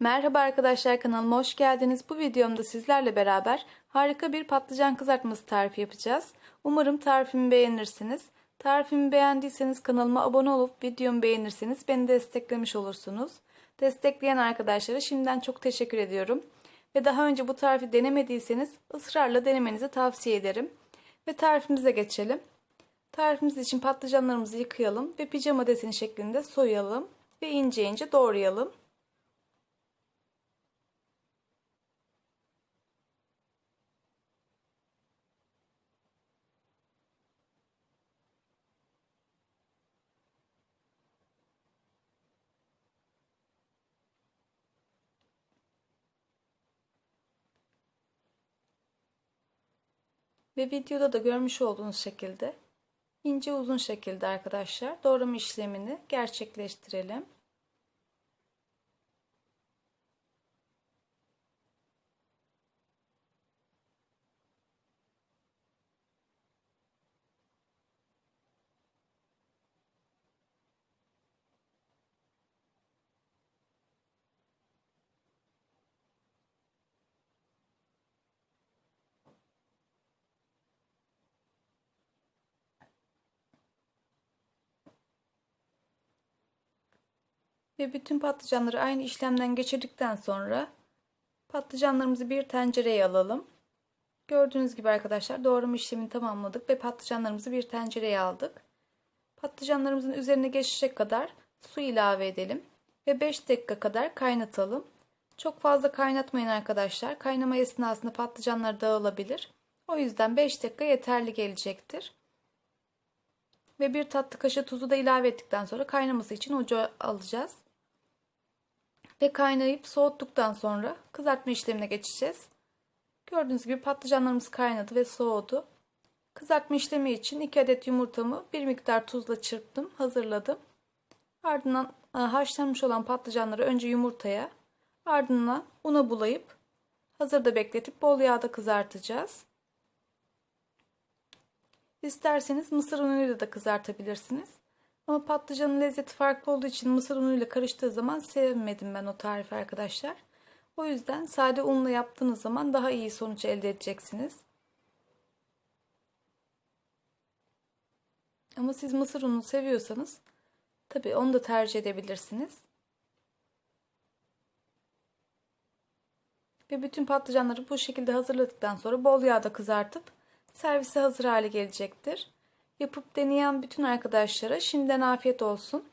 Merhaba arkadaşlar kanalıma hoş geldiniz. Bu videomda sizlerle beraber harika bir patlıcan kızartması tarifi yapacağız. Umarım tarifimi beğenirsiniz. Tarifimi beğendiyseniz kanalıma abone olup videomu beğenirseniz beni desteklemiş olursunuz. Destekleyen arkadaşlara şimdiden çok teşekkür ediyorum. Ve daha önce bu tarifi denemediyseniz ısrarla denemenizi tavsiye ederim. Ve tarifimize geçelim. Tarifimiz için patlıcanlarımızı yıkayalım ve pijama deseni şeklinde soyalım ve ince ince doğrayalım. Ve videoda da görmüş olduğunuz şekilde ince uzun şekilde arkadaşlar doğrama işlemini gerçekleştirelim. Ve bütün patlıcanları aynı işlemden geçirdikten sonra patlıcanlarımızı bir tencereye alalım. Gördüğünüz gibi arkadaşlar doğrama işlemini tamamladık ve patlıcanlarımızı bir tencereye aldık. Patlıcanlarımızın üzerine geçecek kadar su ilave edelim ve 5 dakika kadar kaynatalım. Çok fazla kaynatmayın arkadaşlar. Kaynama esnasında patlıcanlar dağılabilir. O yüzden 5 dakika yeterli gelecektir. Ve bir tatlı kaşığı tuzu da ilave ettikten sonra kaynaması için ocağa alacağız. Ve kaynayıp soğuttuktan sonra kızartma işlemine geçeceğiz. Gördüğünüz gibi patlıcanlarımız kaynadı ve soğudu. Kızartma işlemi için 2 adet yumurtamı bir miktar tuzla çırptım, hazırladım. Ardından e, haşlanmış olan patlıcanları önce yumurtaya, ardından una bulayıp hazırda bekletip bol yağda kızartacağız. İsterseniz mısır unuyla da kızartabilirsiniz. Ama patlıcanın lezzeti farklı olduğu için mısır unuyla karıştığı zaman sevmedim ben o tarifi arkadaşlar. O yüzden sade unla yaptığınız zaman daha iyi sonuç elde edeceksiniz. Ama siz mısır unu seviyorsanız tabi onu da tercih edebilirsiniz. Ve bütün patlıcanları bu şekilde hazırladıktan sonra bol yağda kızartıp servise hazır hale gelecektir. Yapıp deneyen bütün arkadaşlara şimdiden afiyet olsun.